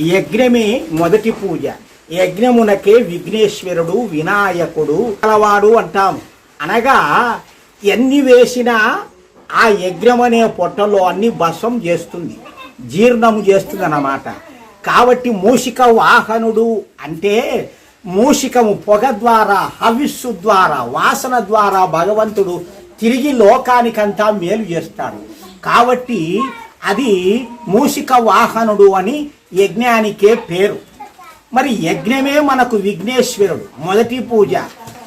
యజ్ఞమే మొదటి పూజ. యజ్ఞమునకే విఘ్నేశ్వరుడు వినాయకుడు కలవాడు అంటాం. అనగా ఎన్ని వేసినా ఆ యజ్ఞం అనే పొట్టలో అన్ని భస్వం చేస్తుంది జీర్ణము చేస్తుంది అన్నమాట కాబట్టి మూషిక వాహనుడు అంటే మూషికము పొగ ద్వారా హవిస్సు ద్వారా వాసన ద్వారా భగవంతుడు తిరిగి లోకానికంతా మేలు చేస్తాడు. కాబట్టి అది మూషిక వాహనుడు అని యజ్ఞానికే పేరు. మరి యజ్ఞమే మనకు విఘ్నేశ్వరుడు మొదటి పూజ.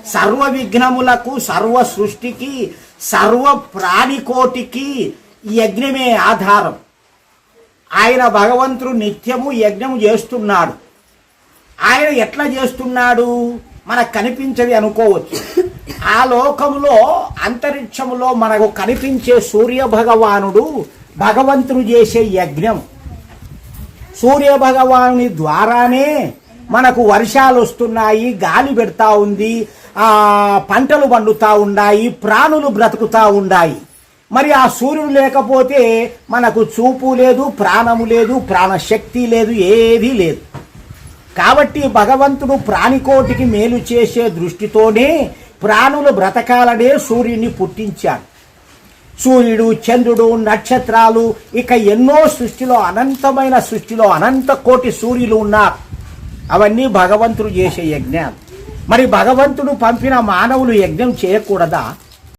సర్వ విఘ్నములకు సర్వ సృష్టికి సర్వ ప్రాణికోటికి యజ్ఞమే ఆధారం. ఆయన భగవంతుడు నిత్యము యజ్ఞం చేస్తున్నాడు. ఆయన ఎట్లా చేస్తున్నాడు? మనకు కనిపించది అనుకోవచ్చు. ఆ లోకంలో అంతరిక్షంలో మనకు కనిపించే సూర్య భగవానుడు భగవంతుడు చేసే యజ్ఞం. సూర్యభగవాని ద్వారానే మనకు వర్షాలు వస్తున్నాయి గాలి పెడతా ఉంది ఆ పంటలు పండుతా ఉన్నాయి ప్రాణులు బ్రతుకుతా ఉన్నాయి. మరి ఆ సూర్యుడు లేకపోతే మనకు చూపు లేదు ప్రాణము లేదు ప్రాణశక్తి లేదు ఏదీ లేదు. కాబట్టి భగవంతుడు ప్రాణికోటికి మేలు చేసే దృష్టితోనే ప్రాణులు బ్రతకాలనే సూర్యుని పుట్టించాడు. సూర్యుడు చంద్రుడు నక్షత్రాలు ఇక ఎన్నో సృష్టిలో అనంతమైన సృష్టిలో అనంత కోటి సూర్యులు ఉన్నారు. అవన్నీ భగవంతుడు చేసే యజ్ఞాలు. మరి భగవంతుడు పంపిన మానవులు యజ్ఞం చేయకూడదా?